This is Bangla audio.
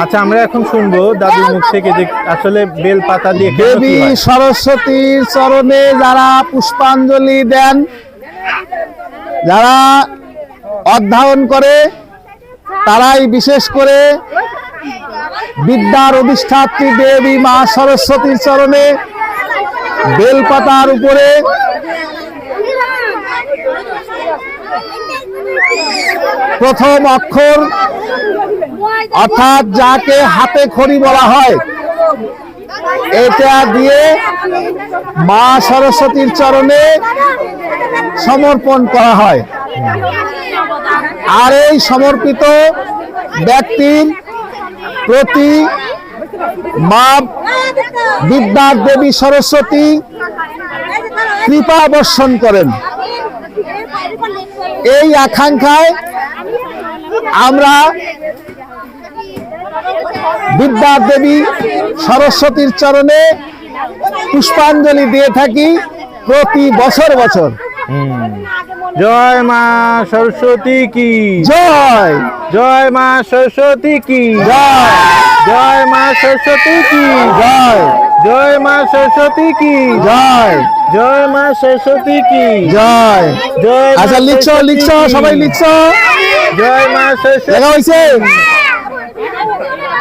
আচ্ছা আমরা এখন শুনব দাদুর মুখ থেকে যে আসলে বেল পাতা দিয়ে দেবী সরস্বতীর চরণে যারা পুষ্পাঞ্জলি দেন যারা অধ্যয়ন করে তারাই বিশেষ করে বিদ্যার অধিষ্ঠাত্রী দেবী মা সরস্বতীর চরণে বেলপাতার উপরে প্রথম অক্ষর অর্থাৎ যাকে হাতে খড়ি বলা হয়, এটা দিয়ে মা সরস্বতীর চরণে সমর্পণ করা হয়। আর এই সমর্পিত ব্যক্তির প্রতি মা বিদ্যার দেবী সরস্বতী কৃপা বর্ষণ করেন। এই আকাঙ্ক্ষায় আমরা বিদ্যার দেবী সরস্বতীর চরণে পুষ্পাঞ্জলি দিয়ে থাকি প্রতি বছর বছর। জয় মা সরস্বতী কি? জয়। জয় মা সরস্বতী কি? জয়। জয় মা সরস্বতী কি? জয়। জয় মা সরস্বতী কি? জয়। জয় মা সরস্বতী কি? জয়। জয় আচ্ছা লিখছো লিখছো সবাই লিখছো। জয় মা সরস্বতী দেখা হয়েছে?